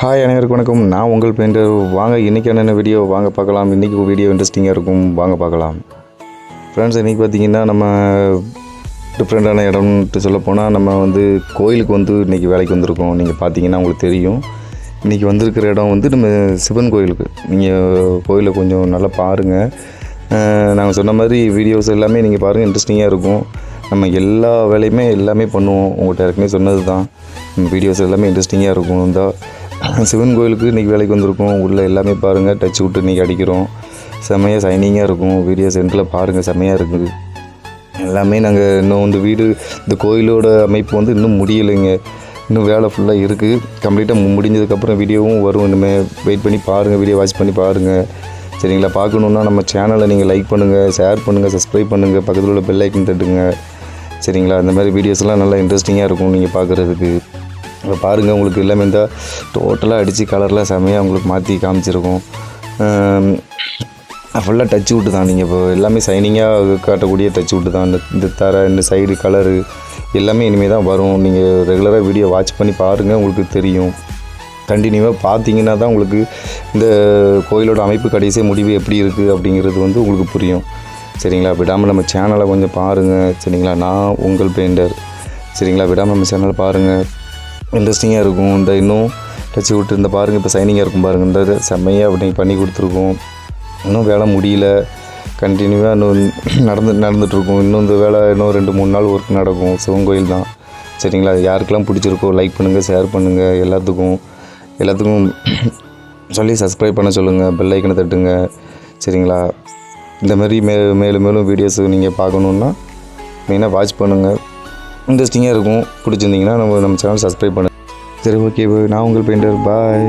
Hi அனைவருக்கும் வணக்கம். நான் உங்கள் பெயிண்டர் வாங்க இன்றைக்கி என்னென்ன வீடியோ வாங்க பார்க்கலாம். இன்றைக்கி வீடியோ இன்ட்ரெஸ்டிங்காக இருக்கும். வாங்க பார்க்கலாம். ஃப்ரெண்ட்ஸ் இன்றைக்கி பார்த்திங்கன்னா நம்ம டிஃப்ரெண்ட்டான இடம்ட்டு சொல்ல போனால் நம்ம வந்து கோயிலுக்கு வந்து இன்றைக்கி வேலைக்கு வந்திருக்கோம். நீங்கள் பார்த்தீங்கன்னா உங்களுக்கு தெரியும். இன்றைக்கி வந்திருக்கிற இடம் வந்து நம்ம சிவன் கோயிலுக்கு. நீங்கள் கோயிலை கொஞ்சம் நல்லா பாருங்கள் நாங்கள் சொன்ன மாதிரி வீடியோஸ் எல்லாமே நீங்கள் பாருங்கள் இன்ட்ரெஸ்டிங்காக இருக்கும். நம்ம எல்லா வேலையுமே எல்லாமே பண்ணுவோம். உங்கள்கிட்ட ஏற்கனவே சொன்னது தான் வீடியோஸ் எல்லாமே இன்ட்ரெஸ்டிங்காக இருக்கும். இந்த சிவன் கோயிலுக்கு இன்றைக்கி வேலைக்கு வந்திருக்கோம். உள்ளே எல்லாமே பாருங்கள் டச் விட்டு இன்றைக்கி அடிக்கிறோம். செம்மையாக சைனிங்காக இருக்கும். வீடியோஸ் சென்டரில் பாருங்கள் செம்மையாக இருக்குது எல்லாமே நாங்கள் இன்னும் இந்த வீடு இந்த கோயிலோட அமைப்பு வந்து இன்னும் முடியலைங்க. இன்னும் வேலை ஃபுல்லாக இருக்குது கம்ப்ளீட்டாக முடிஞ்சதுக்கப்புறம் வீடியோவும் வரும். இனிமேல் வெயிட் பண்ணி பாருங்கள் வீடியோ வாட்ச் பண்ணி பாருங்கள் சரிங்களா? பார்க்கணுன்னா நம்ம சேனலை நீங்கள் லைக் பண்ணுங்கள் ஷேர் பண்ணுங்கள் சப்ஸ்கிரைப் பண்ணுங்கள் பக்கத்தில் உள்ள பெல் ஐக்கன் தட்டுங்க. சரிங்களா? இந்த மாதிரி வீடியோஸ்லாம் நல்லா இன்ட்ரெஸ்டிங்காக இருக்கும் நீங்கள் பார்க்குறதுக்கு. இப்போ பாருங்கள் உங்களுக்கு எல்லாமே இருந்தால் டோட்டலாக அடித்து கலர்லாம் செமையாக உங்களுக்கு மாற்றி காமிச்சிருக்கும். ஃபுல்லாக டச் விட்டு தான் நீங்கள் இப்போ எல்லாமே சைனிங்காக காட்டக்கூடிய டச் விட்டு தான். இந்த இந்த தர இந்த சைடு கலரு எல்லாமே இனிமேல் தான் வரும். நீங்கள் ரெகுலராக வீடியோ வாட்ச் பண்ணி பாருங்கள் உங்களுக்கு தெரியும். கண்டினியூவாக பார்த்தீங்கன்னா தான் உங்களுக்கு இந்த கோயிலோட அமைப்பு கடைசியாக முடிவு எப்படி இருக்குது அப்படிங்கிறது வந்து உங்களுக்கு புரியும். சரிங்களா? விடாமல் நம்ம சேனலை கொஞ்சம் பாருங்கள் சரிங்களா? நான் உங்கள் பெயிண்டர் சரிங்களா? விடாமல் நம்ம சேனலை பாருங்கள் இன்ட்ரெஸ்டிங்காக இருக்கும். இந்த இன்னும் டச்சு விட்டு இந்த பாருங்கள் இப்போ சைனிங்காக இருக்கும் பாருங்கள் இந்த செம்மையாக அப்படி பண்ணி கொடுத்துருக்கோம். இன்னும் வேலை முடியல. கண்டினியூவாக இன்னும் நடந்து நடந்துகிட்ருக்கும் இன்னும் இந்த வேலை இன்னும் ரெண்டு மூணு நாள் ஒர்க் நடக்கும். சிவன் கோயில் தான். சரிங்களா? யாருக்கெல்லாம் பிடிச்சிருக்கோ லைக் பண்ணுங்கள் ஷேர் பண்ணுங்கள் எல்லாத்துக்கும் எல்லாத்துக்கும் சொல்லி சப்ஸ்கிரைப் பண்ண சொல்லுங்கள் பெல் ஐக்கனை தட்டுங்க. சரிங்களா? இந்த மாதிரி மே மேலும் மேலும் வீடியோஸ் நீங்கள் பார்க்கணுன்னா மெயினாக வாட்ச் பண்ணுங்கள் இன்ட்ரெஸ்டிங்காக இருக்கும். பிடிச்சிருந்தீங்கன்னா நம்ம நம்ம சேனல் சப்ஸ்கிரைப் பண்ணுங்கள் சரி ஓகே நான் உங்கள் பெயிண்டர் பாய்